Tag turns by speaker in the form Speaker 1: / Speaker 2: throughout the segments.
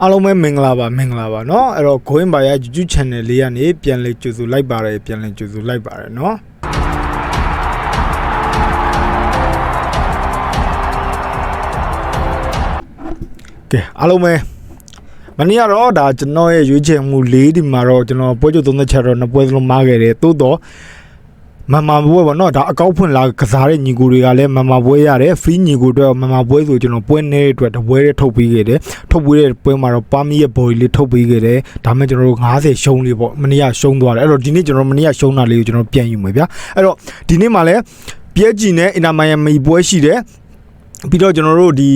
Speaker 1: အားလုံးပဲမင်္ဂလာပါမင်္ဂလာပါเนาะအဲ့တော့ Going by YouTube channel လေးကနေပြန်လည်ကြိုဆိုလိုက်ပါတယ်ပြန်လည်ကြိုဆိုလိုက်ပါတယ်เนาะကဲအားလုံးပဲမနေ့ကတော့ဒါကျွန်တော်ရဲ့ရွေးချယ်မှုလေးဒီမှာတော့ကျွန်တော်ပွဲချုပ်သုံးသက်ချက်တော့နှစ်ပွဲစလုံးမားခဲ့တယ်သို့တော့ မမပွဲပေါ့နော်ဒါအကောက်ဖွင့်လာကစားတဲ့ညီကိုတွေကလည်းမမပွဲရတယ် free ညီကိုအတွက်မမပွဲဆိုကျွန်တော်ပွဲနေတဲ့အတွက်တပွဲလေးထုတ်ပေးခဲ့တယ်ထုတ်ပေးတဲ့ပွဲမှာတော့ပါမီရဲ့ body လေးထုတ်ပေးခဲ့တယ်ဒါမှကျွန်တော်တို့90ရှုံးလေးပေါ့မနေ့ကရှုံးသွားတယ်အဲ့တော့ဒီနေ့ကျွန်တော်မနေ့ကရှုံးတာလေးကိုကျွန်တော်ပြန်ယူမယ်ဗျာအဲ့တော့ဒီနေ့မှာလည်းပြဲကြည်နဲ့အင်တာမိုင်ယမီပွဲရှိတယ်ပြီးတော့ကျွန်တော်တို့ဒီ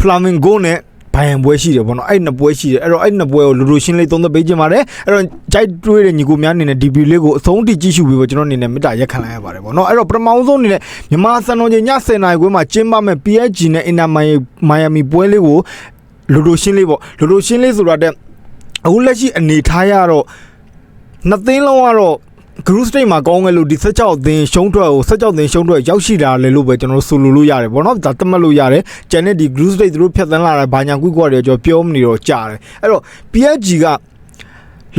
Speaker 1: Flamingo နဲ့ ဘိုင်ယန်ပွဲရှိတယ်ပေါ့နော်အဲ့နှစ်ပွဲရှိတယ်အဲ့တော့အဲ့နှစ်ပွဲကိုလူလူရှင်းလေးသုံးသပ်ပေးခြင်းပါတယ်အဲ့တော့ကြိုက်တွေးတဲ့ညီကိုများအနေနဲ့ဒီဗီလေးကိုအဆုံးထိကြည့်ရှုပြီးတော့ကျွန်တော်အနေနဲ့မေတ္တာရက်ခံလိုက်ရပါတယ်ပေါ့နော်အဲ့တော့ပထမဆုံးအနေနဲ့မြန်မာစံတော်ချိန်ည7:00နာရီခွဲမှာကျင်းပမဲ့ PSG နဲ့အင်တာမိုင်မိုင်ယာမီပွဲလေးကိုလူလူရှင်းလေးပေါ့လူလူရှင်းလေးဆိုတာတဲ့အခုလက်ရှိအနေထားရတော့နှစ်သိန်းလုံးကတော့ group stage မှာကောင်းခဲ့လို့ဒီ16အသင်းရှုံးထွက်ကို16အသင်းရှုံးထွက်ရောက်ရှိလာလေလို့ပဲကျွန်တော်တို့ဆိုလိုလို့ရတယ်ဗောနော်ဒါတတ်မှတ်လို့ရတယ်ကျန်တဲ့ဒီ group stage သူတို့ဖြတ်သန်းလာတာဘာညာကွိကွာတွေကျွန်တော်ပြောမနေတော့ကြားတယ်အဲ့တော့ PSG က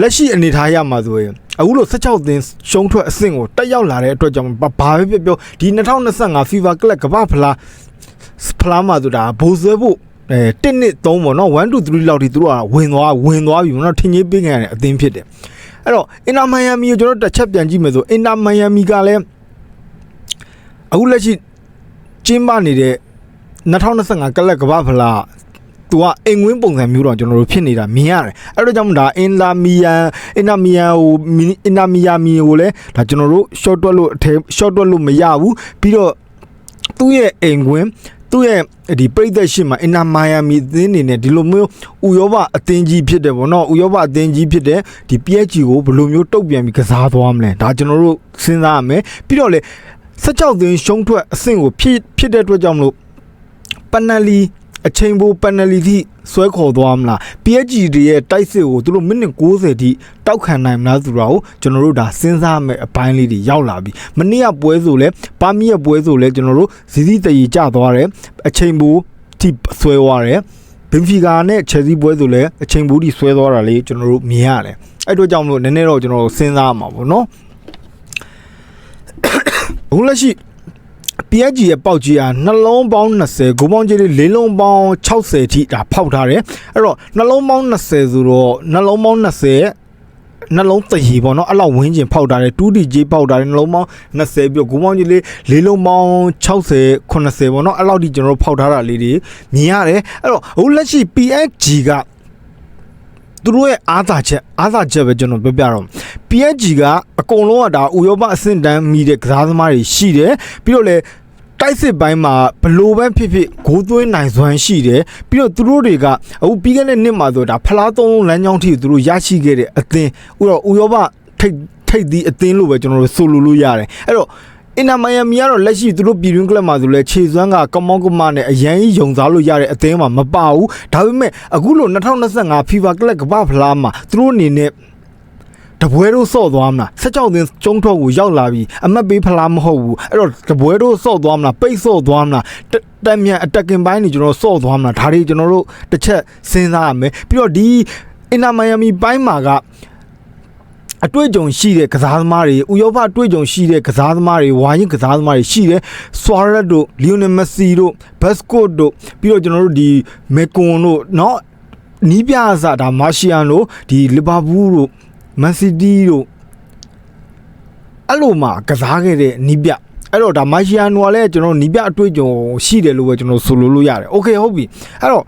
Speaker 1: လက်ရှိအနေထားရမှာဆိုရင်အခုလို့16အသင်းရှုံးထွက်အဆင့်ကိုတက်ရောက်လာတဲ့အတွက်ကြောင့်ဘာဘာပဲပြောပြောဒီ2025 FIFA Club ကမ္ဘာဖလားဖလားမှာဆိုတာဘိုးဆွဲဖို့အဲ1နှစ်3ပေါ့နော်1 2 3လောက်ထိသူတို့ကဝင်သွားဝင်သွားပြီပေါ့နော်ထင်ကြီးပေးခဲ့ရတဲ့အသင်းဖြစ်တယ် အဲ့တော့အင်တာမိုင်ယာမီကိုကျွန်တော်တို့တစ်ချက်ပြန်ကြည့်မယ်ဆိုအင်တာမိုင်ယာမီကလည်းအခုလက်ရှိကျင်းပနေတဲ့2025ကလပ်ကမ္ဘာဖလားသူကအင်ဝင်းပုံစံမျိုးတော့ကျွန်တော်တို့ဖြစ်နေတာမြင်ရတယ်အဲ့တော့ကြောင့်ဒါအင်တာမီယန်အင်တာမီယန်ဟိုအင်တာမီယာမီကိုလည်းဒါကျွန်တော်တို့ short တွက်လို့အထဲ short တွက်လို့မရဘူးပြီးတော့သူ့ရဲ့အင်ကွင်း သူ့ရဲ့ဒီပြိသက်ရှိမှာအင်နာမိုင်ယာမီအသင်းနေနဲ့ဒီလိုမျိုးဥရောပအသင်းကြီးဖြစ်တယ်ဗောနော်ဥရောပအသင်းကြီးဖြစ်တဲ့ဒီ PSG ကိုဘယ်လိုမျိုးတုတ်ပြန်ပြီးကစားသွားမလဲဒါကျွန်တော်တို့စဉ်းစားရမယ်ပြီးတော့လေ16သင်းရှုံးထွက်အဆင့်ကိုဖြစ်ဖြစ်တဲ့အတွက်ကြောင့်မလို့ပနလီ အချိန်ပိုပနလီထိဆွဲခေါ်သွားမလား PSG တွေရဲ့တိုက်စစ်ကိုသူတို့မိနစ်60ထိတောက်ခံနိုင်မလားဆိုတာကိုကျွန်တော်တို့ဒါစဉ်းစားမယ်အပိုင်းလေးတွေရောက်လာပြီမနေ့ကပွဲဆိုလဲပါမီရဲ့ပွဲဆိုလဲကျွန်တော်တို့ဇီဇီတရီကျသွားတယ်အချိန်ပိုထိဆွဲသွားတယ်ဘင်ဖီကာနဲ့ချယ်ဆီပွဲဆိုလဲအချိန်ပိုထိဆွဲသွားတာလေးကျွန်တော်တို့မြင်ရတယ်အဲ့တို့ကြောင့်မလို့နည်းနည်းတော့ကျွန်တော်တို့စဉ်းစားရမှာပေါ့နော်အခုလက်ရှိ PSG ရဲ့ပေါက်ကြီးဟာနှလုံးပေါင်း20ဂိုးပေါင်းကြီးလေးလေးလုံးပေါင်း60ထိဒါဖောက်ထားတယ်အဲ့တော့နှလုံးပေါင်း20ဆိုတော့နှလုံးပေါင်း20နှလုံးတရီပေါ့နော်အဲ့လောက်ဝင်းကျင်ဖောက်ထားတယ် 2D ကြီးဖောက်ထားတယ်နှလုံးပေါင်း20ပြီးတော့ဂိုးပေါင်းကြီးလေးလေးလုံးပေါင်း60 80ပေါ့နော်အဲ့လောက်ဒီကျွန်တော်တို့ဖောက်ထားတာလေးတွေမြင်ရတယ်အဲ့တော့အခုလက်ရှိ PSG ကသူတို့ရဲ့အားသာချက်အားသာချက်ပဲကျွန်တော်ပြောပြတော့ PSG က အကုန်လုံးကဒါဥရောပအဆင့်တန်းမိတဲ့ကစားသမားတွေရှိတယ်ပြီးတော့လေတိုက်စစ်ပိုင်းမှာဘလို့ပဲဖြစ်ဖြစ်ဂိုးသွင်းနိုင်စွမ်းရှိတယ်ပြီးတော့သူတို့တွေကအခုပြီးခဲ့တဲ့နှစ်မှာဆိုဒါဖလားသုံးလုံးလမ်းကြောင်းထိသူတို့ရရှိခဲ့တဲ့အသင်းဥတော့ဥရောပထိတ်ထိတ်သီးအသင်းလို့ပဲကျွန်တော်တို့ဆိုလိုလို့ရတယ်အဲ့တော့အင်နာမိုင်ယာမီကတော့လက်ရှိသူတို့ပြည်တွင်းကလပ်မှာဆိုလဲခြေစွမ်းကကမောက်ကမနဲ့အရန်ကြီးယုံစားလို့ရတဲ့အသင်းမှာမပါဘူးဒါပေမဲ့အခုလို့2025 FIFA ကလပ်ကမ္ဘာဖလားမှာသူတို့အနေနဲ့ တပွဲတို့စော့သွားမလား16သင်းကျုံထွက်ကိုရောက်လာပြီအမတ်ပေးဖလားမဟုတ်ဘူးအဲ့တော့တပွဲတို့စော့သွားမလားပိတ်စော့သွားမလားတတက်မြန်အတက်ကင်ပိုင်းနေကျွန်တော်စော့သွားမလားဒါတွေကျွန်တော်တို့တစ်ချက်စဉ်းစားရမယ်ပြီးတော့ဒီအင်နာမိုင်ယာမီပိုင်းမှာကအတွေ့အကြုံရှိတဲ့ကစားသမားတွေဥရောပအတွေ့အကြုံရှိတဲ့ကစားသမားတွေဝါရင်ကစားသမားတွေရှိတယ်ဆွာရက်တို့လီယိုနယ်မက်ဆီတို့ဘတ်စကိုတို့ပြီးတော့ကျွန်တော်တို့ဒီမေကွန်တို့เนาะနီးပြအစဒါမာရှီယန်တို့ဒီလီဗာပူးတို့ မန်စီးတီးတို့အဲ့လိုမှကစားခဲ့တဲ့နီးပြအဲ့တော့ဒါမိုက်ရှီယာနိုကလည်းကျွန်တော်နီးပြအတွေ့အကြုံရှိတယ်လို့ပဲကျွန်တော်ဆိုလိုလို့ရတယ်။ Okay ဟုတ်ပြီ။အဲ့တော့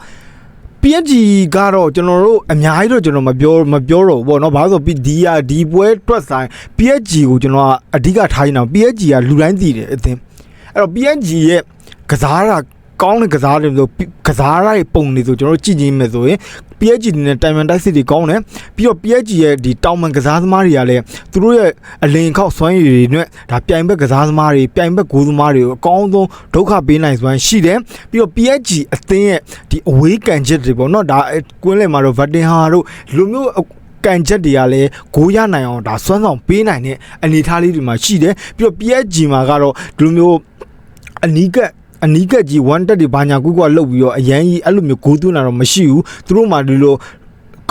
Speaker 1: PSG ကတော့ကျွန်တော်တို့အများကြီးတော့ကျွန်တော်မပြောမပြောတော့ဘူးပေါ့နော်။ဘာလို့ဆိုဒီရဒီပွဲတွက်ဆိုင် PSG ကိုကျွန်တော်ကအဓိကထားနေတာ PSG ကလူတိုင်းသိတယ်အသင်း။အဲ့တော့ PSG ရဲ့ကစားတာကောင်းတဲ့ကစားတယ်ဆိုကစားရတဲ့ပုံတွေဆိုကျွန်တော်တို့ကြည့်ကြည့်မယ်ဆိုရင် PSG နဲ့တိုင်မန်တိုက်စစ်တွေကောင်းတယ်ပြီးတော့ PSG ရဲ့ဒီတောင်မန်ကစားသမားတွေကလည်းသူတို့ရဲ့အလင်ခောက်စွမ်းရည်တွေနဲ့ဒါပြိုင်ဘက်ကစားသမားတွေပြိုင်ဘက်ဂိုးသမားတွေကိုအကောင်းဆုံးဒုက္ခပေးနိုင်စွမ်းရှိတယ်ပြီးတော့ PSG အသင်းရဲ့ဒီအဝေးကန်ချက်တွေပေါ့နော်ဒါကွင်းလယ်မှာတော့ Vatinha တို့လူမျိုးကန်ချက်တွေကလည်းဂိုးရနိုင်အောင်ဒါစွမ်းဆောင်ပေးနိုင်တဲ့အနေအထားလေးတွေမှာရှိတယ်ပြီးတော့ PSG မှာကတော့ဒီလိုမျိုးအနီးကပ် အနီးကပ်ကြီး1တက်တွေဘာညာကွကွလှုပ်ပြီးတော့အရန်ကြီးအဲ့လိုမျိုးဂိုးသွင်းတာတော့မရှိဘူးသူတို့မှဒီလို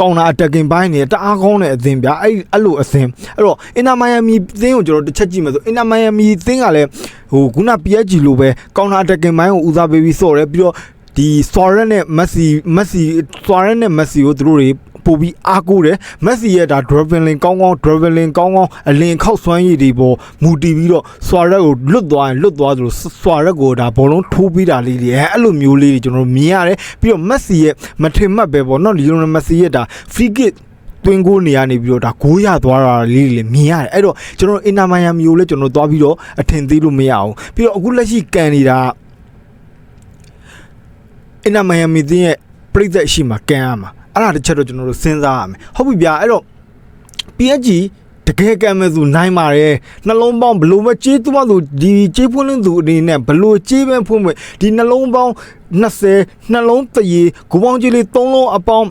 Speaker 1: ကောင်တာအတက်ကင်ပိုင်းနေတအားကောင်းတဲ့အသင်းဗျာအဲ့အဲ့လိုအသင်းအဲ့တော့အင်နာမိုင်ယာမီအသင်းကိုကျွန်တော်တစ်ချက်ကြည့်မယ်ဆိုအင်နာမိုင်ယာမီအသင်းကလည်းဟိုခုန PSG လိုပဲကောင်တာအတက်ကင်ပိုင်းကိုဦးစားပေးပြီးစော့တယ်ပြီးတော့ဒီဆွာရက်နဲ့မက်ဆီမက်ဆီဆွာရက်နဲ့မက်ဆီကိုသူတို့တွေ ပို့ပြီးအားကိုးတယ်မက်ဆီရဲ့ဒါ dribbling ကောင်းကောင်း dribbling ကောင်းကောင်းအလင်ခောက်ဆွမ်းရည်တွေပေါ်မူတည်ပြီးတော့ဆွာရက်ကိုလွတ်သွားရင်လွတ်သွားသလိုဆွာရက်ကိုဒါဘောလုံးထိုးပြီးတာလေးတွေအဲအဲ့လိုမျိုးလေးတွေကျွန်တော်တို့မြင်ရတယ်ပြီးတော့မက်ဆီရဲ့မထင်မှတ်ပဲပေါ့နော်လီယိုနယ်မက်ဆီရဲ့ဒါ free kick တွင်းကိုနေရနေပြီးတော့ဒါဂိုးရသွားတာလေးတွေလည်းမြင်ရတယ်အဲ့တော့ကျွန်တော်တို့အင်နာမိုင်ယာမီကိုလည်းကျွန်တော်တို့သွားပြီးတော့အထင်သေးလို့မရအောင်ပြီးတော့အခုလက်ရှိကန်နေတာအင်နာမိုင်ယာမီတင်းရဲ့ပြိသက်ရှိမှာကန်ရမှာ အဲ့ဒါတစ်ချက်တော့ကျွန်တော်တို့စဉ်းစားရမယ်ဟုတ်ပြီဗျာအဲ့တော့ PSG တကယ်ကံမဲ့သူနိုင်ပါတယ်နှလုံးပေါင်းဘလို့ပဲကြေးသွန်းသူဒီကြေးဖွင့်လင်းသူအနေနဲ့ဘလို့ကြေးပဲဖွင့်ဖွင့်ဒီနှလုံးပေါင်း20နှလုံးတရေဂူပေါင်းကြေးလေး3လုံးအပေါင်း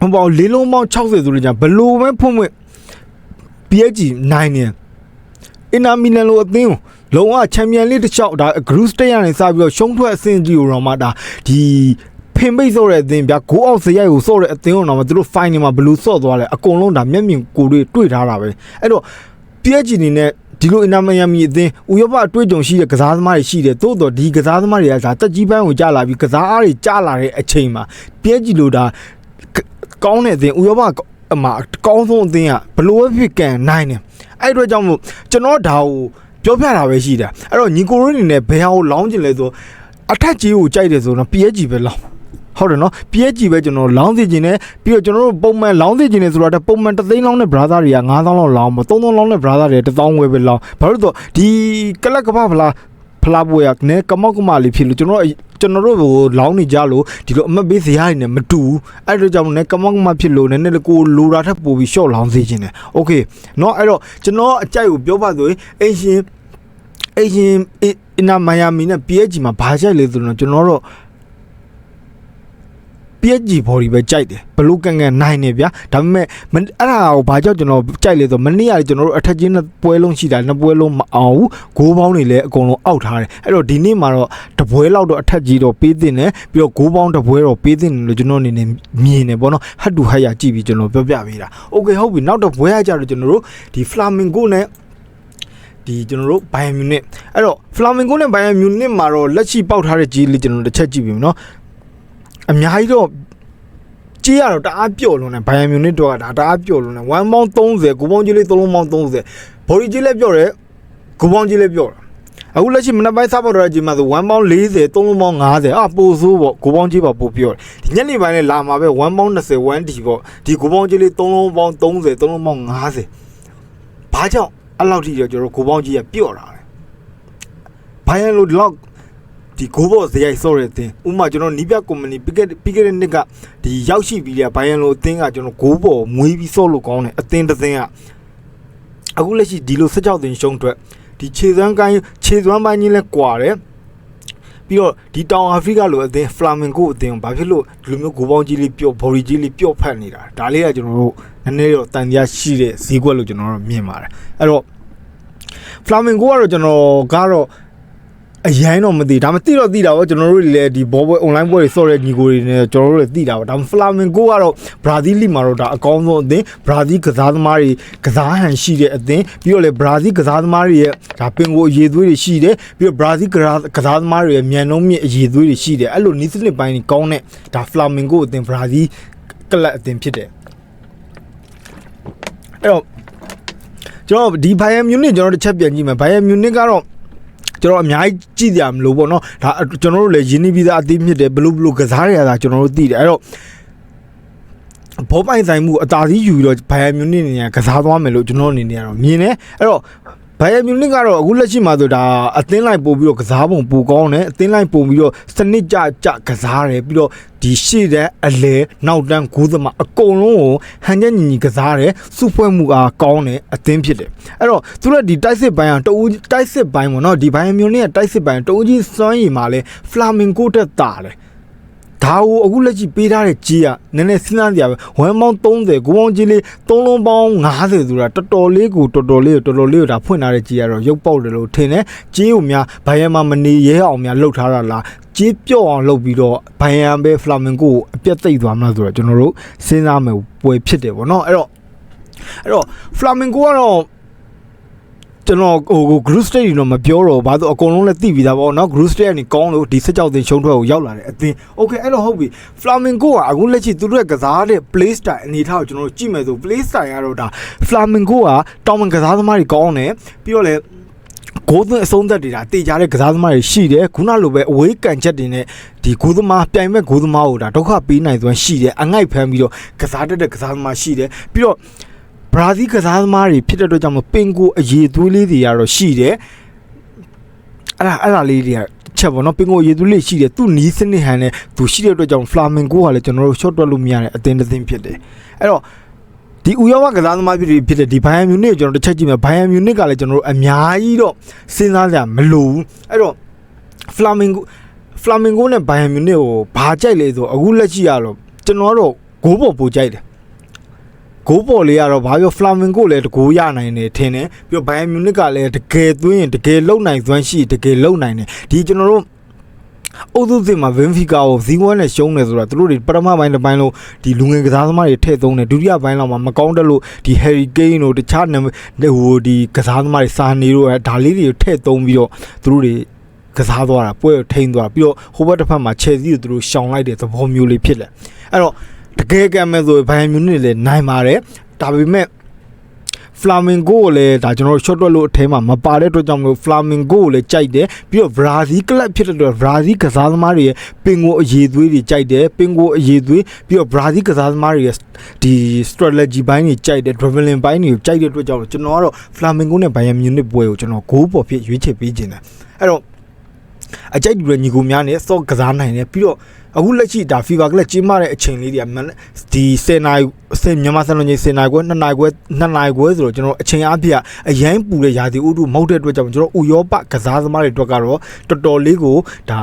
Speaker 1: ဟိုပေါင်းလေးလုံးပေါင်း60ဆိုလို့じゃဘလို့ပဲဖွင့်ဖွင့် PSG နိုင်နေအင်နာမီလန်လိုအသင်းကိုလုံးဝချန်ပီယံလိတစ်ချောက်ဒါဂရုစတက်ရနေစပြီးတော့ရှုံးထွက်အဆင့်ကြီးကိုတော့မှဒါဒီ ဖင်ပိတ်ဆော့တဲ့အသင်းဗျာဂိုးအောက်စရိုက်ကိုဆော့တဲ့အသင်းကိုတော့မှသူတို့ final မှာဘယ်လိုဆော့သွားလဲအကုန်လုံးဒါမျက်မြင်ကိုယ်တွေတွေ့ထားတာပဲအဲ့တော့ PSG အနေနဲ့ဒီလိုအင်နာမယမီအသင်းဥရောပအတွေ့အကြုံရှိတဲ့ကစားသမားတွေရှိတယ်သို့တော့ဒီကစားသမားတွေကဒါတက်ကြီးပန်းကိုကြာလာပြီးကစားအားတွေကြာလာတဲ့အချိန်မှာ PSG လိုဒါကောင်းတဲ့အသင်းဥရောပအမှာအကောင်းဆုံးအသင်းကဘလို့ပဲဖြစ်ကန်နိုင်တယ်အဲ့အတွက်ကြောင့်မို့ကျွန်တော်ဒါကိုပြောပြတာပဲရှိတာအဲ့တော့ညီကိုရိုအနေနဲ့ဘယ်ဟာကိုလောင်းကျင်လဲဆိုအထက်ကြီးကိုကြိုက်တယ်ဆိုတော့ PSG ပဲလောင်း ဟုတ်တယ်နော် PSG ပဲကျွန်တော်လောင်းသိခြင်းနဲ့ပြီးတော့ကျွန်တော်တို့ပုံမှန်လောင်းသိခြင်းနဲ့ဆိုတော့ပုံမှန်တသိန်းလောင်းတဲ့ brother တွေက9000လောက်လောင်းပေါ့3000လောင်းတဲ့ brother တွေ1000ဝယ်ပဲလောင်းဘာလို့လဲဆိုတော့ဒီကလပ်ကပဖလားဖလားပွဲကနဲကမောက်ကမလေးဖြစ်လို့ကျွန်တော်ကျွန်တော်တို့ကိုလောင်းနေကြလို့ဒီလိုအမတ်ပေးစရာတွေနဲ့မတူဘူးအဲ့ဒါကြောင့်လည်းကမောက်ကမဖြစ်လို့နည်းနည်းလေးကိုလိုတာထက်ပိုပြီးရှော့လောင်းစေခြင်းတယ်โอเคเนาะအဲ့တော့ကျွန်တော်အကြိုက်ကိုပြောပါဆိုရင်အင်ရှင်အင်ရှင်အင်နာမိုင်ယာမီနဲ့ PSG မှာဘာကြိုက်လဲဆိုတော့ကျွန်တော်တို့ PSG body ပဲကြိုက်တယ်ဘလို့ကန်ကန်နိုင်နေဗျာဒါပေမဲ့မအဲ့ဒါကိုဘာကြောင့်ကျွန်တော်ကြိုက်လဲဆိုမနေ့ကကျွန်တော်တို့အထက်ချင်းနှစ်ပွဲလုံးရှိတာနှစ်ပွဲလုံးမအောင်ဘူးဂိုးပေါင်းတွေလည်းအကုန်လုံးအောက်ထားတယ်အဲ့တော့ဒီနေ့မှာတော့တပွဲလောက်တော့အထက်ကြီးတော့ပေးတင်တယ်ပြီးတော့ဂိုးပေါင်းတပွဲတော့ပေးတင်တယ်လို့ကျွန်တော်အနေနဲ့မြင်တယ်ပေါ့နော်ဟတ်တူဟတ်ရကြည့်ပြီးကျွန်တော်ပြောပြပေးတာโอเคဟုတ်ပြီနောက်တော့ပွဲရကြတော့ကျွန်တော်တို့ဒီ Flamingo နဲ့ဒီကျွန်တော်တို့ဘိုင်ယန်မြူနစ်အဲ့တော့ Flamingo နဲ့ဘိုင်ယန်မြူနစ်မှာတော့လက်ရှိပေါက်ထားတဲ့ကြီးလေးကျွန်တော်တို့တစ်ချက်ကြည့်ပြီနော် အများကြီးတော့ကြေးရတော့တအားပျော့လွန်တယ်ဘိုင်ယန်မြူနစ်တော့ကဒါတအားပျော့လွန်တယ်1ပေါင်း30ကိုပေါင်းကြီးလေး3လုံးပေါင်း30ဘော်ဒီကြီးလည်းပျော့တယ်ကိုပေါင်းကြီးလည်းပျော့တယ်အခုလက်ရှိမနက်ပိုင်းစားပေါ်တော့ကြီးမှာဆို1ပေါင်း40 3လုံးပေါင်း50အာပိုဆိုးပေါ့ကိုပေါင်းကြီးပါပိုပျော့တယ်ဒီညနေပိုင်းလည်းလာမှာပဲ1ပေါင်း20 1ဒီပေါ့ဒီကိုပေါင်းကြီးလေး3လုံးပေါင်း30 3လုံးပေါင်း50ဘာကြောင့်အဲ့လောက်ထိတော့ကျွန်တော်ကိုပေါင်းကြီးကပျော့တာလဲဘိုင်ယန်လိုဒီလောက် ဒီဂိုးဘောဇရိုက်ဆော့တဲ့အတင်းဥပမာကျွန်တော်နီးပြကုမ္ပဏီပြီးခဲ့ပြီးခဲ့တဲ့နှစ်ကဒီရောက်ရှိပြီးတဲ့ဘိုင်ယန်လိုအတင်းကကျွန်တော်ဂိုးဘောမွေးပြီးဆော့လို့ကောင်းတယ်အတင်းတစ်တင်းကအခုလက်ရှိဒီလို16တင်းရှုံးအတွက်ဒီခြေစွမ်းကိုင်းခြေစွမ်းပိုင်းကြီးလဲကွာတယ်ပြီးတော့ဒီတောင်အာဖရိကလိုအသင်းဖလာမင်ဂိုအသင်းဘာဖြစ်လို့ဒီလိုမျိုးဂိုးပေါင်းကြီးလေးပျော့ဘော်ရီကြီးလေးပျော့ဖက်နေတာဒါလေးကကျွန်တော်တို့နည်းနည်းတော့တန်တရားရှိတဲ့ဈေးကွက်လို့ကျွန်တော်တို့မြင်ပါတယ်အဲ့တော့ဖလာမင်ဂိုကတော့ကျွန်တော်ကတော့ အရင်တော့မသိဒါမှသိတော့သိတာပေါ့ကျွန်တော်တို့လည်းဒီဘောပွဲ online ပွဲတွေဆော့တဲ့ညီကိုတွေနဲ့ကျွန်တော်တို့လည်းသိတာပေါ့ဒါမှဖလာမင်ဂိုကတော့ဘရာဇီးလိမှာတော့ဒါအကောင်းဆုံးအသင်းဘရာဇီးကစားသမားတွေကစားဟန်ရှိတဲ့အသင်းပြီးတော့လည်းဘရာဇီးကစားသမားတွေရဲ့ဒါပင်ကိုအရေးသွေးတွေရှိတယ်ပြီးတော့ဘရာဇီးကစားကစားသမားတွေရဲ့မြန်နှုံးမြင့်အရေးသွေးတွေရှိတယ်အဲ့လိုနီးစနစ်ပိုင်းကြီးကောင်းတဲ့ဒါဖလာမင်ဂိုအသင်းဘရာဇီးကလပ်အသင်းဖြစ်တယ်အဲ့တော့ကျွန်တော်ဒီဘိုင်ယန်မြူနစ်ကျွန်တော်တစ်ချက်ပြန်ကြည့်မယ်ဘိုင်ယန်မြူနစ်ကတော့ ကျွန်တော်အများကြီးကြည့်ကြမလို့ပေါ့နော်ဒါကျွန်တော်တို့လည်းယင်းနှီးပြီးသားအသိမြင့်တယ်ဘလို့ဘလို့ကစားရတာကျွန်တော်တို့သိတယ်အဲ့တော့ဘောပိုင်ဆိုင်မှုအသာစီးယူပြီးတော့ဘိုင်ယန်မြူနစ်နေကစားသွားမယ်လို့ကျွန်တော်အနေနဲ့ကတော့မြင်တယ်အဲ့တော့ ဘိုင်ယန်မြူနစ်ကတော့အခုလက်ရှိမှာဆိုဒါအသင်းလိုက်ပို့ပြီးတော့ကစားပုံပိုကောင်းတယ်အသင်းလိုက်ပို့ပြီးတော့စနစ်ကြကြကစားတယ်ပြီးတော့ဒီရှေ့တဲ့အလဲနောက်တန်းဂိုးသမားအကုန်လုံးကိုဟန်ချက်ညီညီကစားတယ်စုဖွဲ့မှုအားကောင်းတယ်အသင်းဖြစ်တယ်အဲ့တော့သူတို့ဒီတိုက်စစ်ပိုင်းကတူတိုက်စစ်ပိုင်းပေါ့နော်ဒီဘိုင်ယန်မြူနစ်ရဲ့တိုက်စစ်ပိုင်းတူကြီးစွမ်းရည်မှာလဲဖလာမင်ကိုတက်တာတယ် ဒါကိုအခုလက်ရှိပေးထားတဲ့ကြီးကနည်းနည်းစဉ်းစားကြရပဲဝမ်ပေါင်း30ကိုပေါင်းကြီးလေး3လုံးပေါင်း90ဆိုတာတော်တော်လေးကိုတော်တော်လေးကိုတော်တော်လေးကိုဒါဖွင့်ထားတဲ့ကြီးကတော့ရုပ်ပေါက်တယ်လို့ထင်တယ်ကြီးကိုများဘိုင်ယန်မှာမနေရဲအောင်များလှုပ်ထားတာလားကြီးပြော့အောင်လှုပ်ပြီးတော့ဘိုင်ယန်ပဲဖလာမင်ကိုကိုအပြတ်သိပ်သွားမလားဆိုတော့ကျွန်တော်တို့စဉ်းစားမယ်ပွဲဖြစ်တယ်ဗောနော်အဲ့တော့အဲ့တော့ဖလာမင်ကိုကတော့ ကျွန်တော်ဟိုဟို group stage တွေတော့မပြောတော့ဘာလို့အကုန်လုံးလည်းသိပြီးသားပေါ့နော် group stage ကနေကောင်းလို့ဒီဆက်ကြောက်တင်ရှုံးထွက်ကိုရောက်လာတဲ့အသင်း okay အဲ့တော့ဟုတ်ပြီ flamingo ကအခုလက်ရှိသူတို့ရဲ့ကစားတဲ့ play style အနေထားကိုကျွန်တော်တို့ကြည့်မယ်ဆို play style ကတော့ဒါ flamingo ကတောင်ပန်ကစားသမားတွေကောင်းတယ်ပြီးတော့လည်းဂိုးသွင်းအဆုံးသက်တွေဒါတေချာတဲ့ကစားသမားတွေရှိတယ်ခုနလိုပဲအဝေးကန်ချက်တွေနဲ့ဒီဂိုးသမားပြိုင်မဲ့ဂိုးသမားကိုဒါဒုက္ခပေးနိုင်စွမ်းရှိတယ်အငိုက်ဖမ်းပြီးတော့ကစားတတ်တဲ့ကစားသမားရှိတယ်ပြီးတော့ဘ ရာဇီးကစားသမားတွေဖြစ်တဲ့အတွက်ကြောင့်မပင်ကိုအရေးသွေးလေးတွေကတော့ရှိတယ်အဲ့ဒါအဲ့ဒါလေးတွေကချက်ပေါ့နော်ပင်ကိုအရေးသွေးလေးရှိတယ်သူ့နီးစနစ်ဟန်နဲ့သူရှိတဲ့အတွက်ကြောင့်ဖလာမင်ကိုကလည်းကျွန်တော်တို့ short တွက်လို့မရတဲ့အသင်းတစ်သင်းဖြစ်တယ်အဲ့တော့ဒီဥရောပကစားသမားဖြစ်ဖြစ်ဖြစ်တဲ့ဒီဘိုင်ယန်မြူနစ်ကိုကျွန်တော်တစ်ချက်ကြည့်မယ်ဘိုင်ယန်မြူနစ်ကလည်းကျွန်တော်တို့အများကြီးတော့စဉ်းစားကြမလို့ဘူးအဲ့တော့ဖလာမင်ကိုဖလာမင်ကိုနဲ့ဘိုင်ယန်မြူနစ်ကိုဘာကြိုက်လဲဆိုအခုလက်ရှိရတော့ကျွန်တော်တို့ဂိုးပေါ်ပိုကြိုက်တယ် ဂိုးပေါ်လေးကတော့ဘာပြောဖလာမင်ကိုလည်းတကိုးရနိုင်တယ်ထင်တယ်ပြီးတော့ဘိုင်ယန်မြူနစ်ကလည်းတကယ်သွင်းရင်တကယ်လုံနိုင်စွမ်းရှိတကယ်လုံနိုင်တယ်ဒီကျွန်တော်တို့အုပ်စုစစ်မှာဗင်ဖီကာကိုဇီဝန်းနဲ့ရှုံးတယ်ဆိုတာသူတို့တွေပထမပိုင်းတစ်ပိုင်းလုံးဒီလူငယ်ကစားသမားတွေထည့်သုံးတယ်ဒုတိယပိုင်းလောက်မှာမကောင်းတဲ့လို့ဒီဟယ်ရီကိန်းတို့တခြားနာမည်ဟိုဒီကစားသမားတွေစာနေတို့ဒါလေးတွေကိုထည့်သုံးပြီးတော့သူတို့တွေကစားသွားတာပွဲကိုထိန်းသွားပြီးတော့ဟိုဘက်တစ်ဖက်မှာချယ်ဆီကိုသူတို့ရှောင်လိုက်တဲ့သဘောမျိုးလေးဖြစ်တယ်အဲ့တော့ တကယ်ကံမဲ့ဆိုဘိုင်ယန်မြူနစ်လည်းနိုင်ပါတယ်ဒါပေမဲ့ဖလာမင်ဂိုကိုလည်းဒါကျွန်တော်တို့ short တွက်လို့အထဲမှာမပါတဲ့အတွက်ကြောင့်မလို့ဖလာမင်ဂိုကိုလည်းကြိုက်တယ်ပြီးတော့ဘရာဇီးကလပ်ဖြစ်တဲ့အတွက်ဘရာဇီးကစားသမားတွေရဲ့ပင်ကိုအရေးသွေးတွေကြိုက်တယ်ပင်ကိုအရေးသွေးပြီးတော့ဘရာဇီးကစားသမားတွေရဲ့ဒီ strategy ဘိုင်းတွေကြိုက်တယ် dribbling ဘိုင်းတွေကိုကြိုက်တဲ့အတွက်ကြောင့်ကျွန်တော်ကတော့ဖလာမင်ဂိုနဲ့ဘိုင်ယန်မြူနစ်ပွဲကိုကျွန်တော်ဂိုးပေါ်ဖြစ်ရွေးချယ်ပေးခြင်းတယ်အဲ့တော့အကြိုက်တူတဲ့ညီကိုများနဲ့စော့ကစားနိုင်တယ်ပြီးတော့အခုလက်ရှိဒါ FIFA ကလည်းကြီးမားတဲ့အချိန်လေးတွေကမနက်ဒီ10နာရီ10မြန်မာစံလုံးကြီး10နာရီခွဲ2နာရီခွဲ2နာရီခွဲဆိုတော့ကျွန်တော်အချိန်အပြည့်အရန်ပူတဲ့ရာသီဥတုမဟုတ်တဲ့အတွက်ကြောင့်ကျွန်တော်ဥရောပကစားသမားတွေအတွက်ကတော့တော်တော်လေးကိုဒါ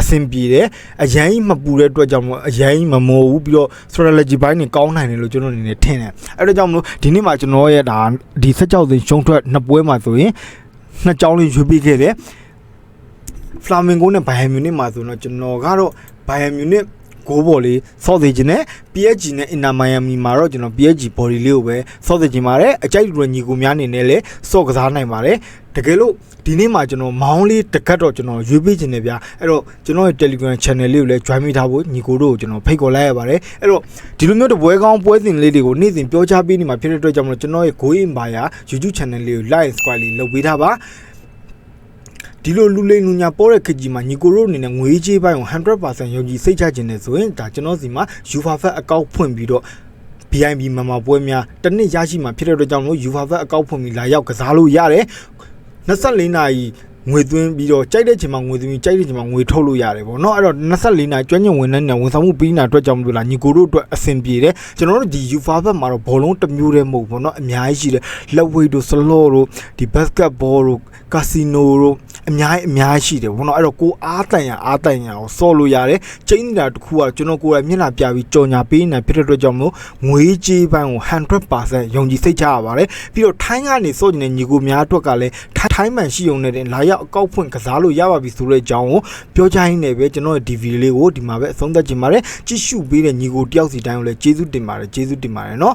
Speaker 1: အဆင်ပြေတယ်အရန်ကြီးမပူတဲ့အတွက်ကြောင့်မို့အရန်ကြီးမမောဘူးပြီးတော့ strategy ဘိုင်းတွေကောင်းနိုင်တယ်လို့ကျွန်တော်အနေနဲ့ထင်တယ်အဲ့ဒါကြောင့်မလို့ဒီနေ့မှာကျွန်တော်ရဲ့ဒါဒီဆက်ကြောက်စဉ်ရှုံးထွက်နှစ်ပွဲမှာဆိုရင်နှစ်ကြောင်းလေးရွေးပြီးခဲ့တယ်ဖလာမင်ဂိုနဲ့ဘိုင်ယန်မြူနစ်မှာဆိုတော့ကျွန်တော်ကတော့ ဘိုင်ယန်မြူနစ်ဂိုးဘော်လေးစော့သေးခြင်းနဲ့ PSG နဲ့ Inter Miami မှာတော့ကျွန်တော် PSG body လေးကိုပဲစော့သေးခြင်းပါတယ်အကြိုက်တူတဲ့ညီကိုများအနေနဲ့လည်းစော့ကစားနိုင်ပါတယ်တကယ်လို့ဒီနေ့မှာကျွန်တော်မောင်းလေးတကတ်တော့ကျွန်တော်ရွေးပေးခြင်းနဲ့ဗျာအဲ့တော့ကျွန်တော်ရဲ့ Telegram channel လေးကိုလည်း join မိထားဖို့ညီကိုတို့ကိုကျွန်တော်ဖိတ်ခေါ်လိုက်ရပါတယ်အဲ့တော့ဒီလိုမျိုးတပွဲကောင်းပွဲစဉ်လေးတွေကိုနေ့စဉ်ပြောချပေးနေမှာဖြစ်တဲ့အတွက်ကြောင့်မလို့ကျွန်တော်ရဲ့ Go In Buyer YouTube channel လေးကို like subscribe လေးလုပ်ပေးထားပါ ဒီလိုလူလိမ်လူညာပေါ်တဲ့ခကြီးမှာညီကိုတို့အနေနဲ့ငွေကြေးပိုင်းကို100%ယုံကြည်စိတ်ချခြင်းနဲ့ဆိုရင်ဒါကျွန်တော်စီမှာ UFAFet အကောင့်ဖွင့်ပြီးတော့ BIB မမပွဲများတစ်နှစ်ရရှိမှာဖြစ်တဲ့အတွက်ကြောင့်မို့ UFAFet အကောင့်ဖွင့်ပြီးလာရောက်ကစားလို့ရတယ်24နာရီငွေသွင်းပြီးတော့ကြိုက်တဲ့ချိန်မှာငွေသွင်းပြီးကြိုက်တဲ့ချိန်မှာငွေထုတ်လို့ရတယ်ပေါ့နော်အဲ့တော့24နာရီကျွမ်းကျင်ဝင်တဲ့နဲ့ဝန်ဆောင်မှုပြီးနေတာအတွက်ကြောင့်မလို့လားညီကိုတို့အတွက်အဆင်ပြေတယ်ကျွန်တော်တို့ဒီ UFAFet မှာတော့ဘောလုံးတစ်မျိုးတည်းမဟုတ်ဘူးပေါ့နော်အများကြီးရှိတယ်လက်ဝိတ်တို့စလော့တို့ဒီ basketball တို့ကာစီနိုတို့ အများကြီးအများကြီးရှိတယ်ဘောနော်အဲ့တော့ကိုအားတန်ရအားတန်ရအောင်စော့လို့ရတယ်ချိန်နေတာတစ်ခုကကျွန်တော်ကိုယ်တိုင်မျက်နှာပြပြီးကြော်ညာပေးနေတာဖြစ်တဲ့အတွက်ကြောင့်မလို့ငွေကြေးပိုင်းကို100%ယုံကြည်စိတ်ချရပါတယ်ပြီးတော့ထိုင်းကနေစော့နေတဲ့ညီကိုများအတွက်ကလည်းထိုင်းမှန်ရှိုံနဲ့လာရောက်အကောက်ဖွင့်ကစားလို့ရပါပြီဆိုတဲ့အကြောင်းကိုပြောချင်နေပဲကျွန်တော်ဒီဗီဒီယိုလေးကိုဒီမှာပဲအဆုံးသတ်ချင်ပါတယ်ကြည့်ရှုပေးတဲ့ညီကိုတယောက်စီတိုင်းကိုလည်းကျေးဇူးတင်ပါတယ်ကျေးဇူးတင်ပါတယ်เนาะ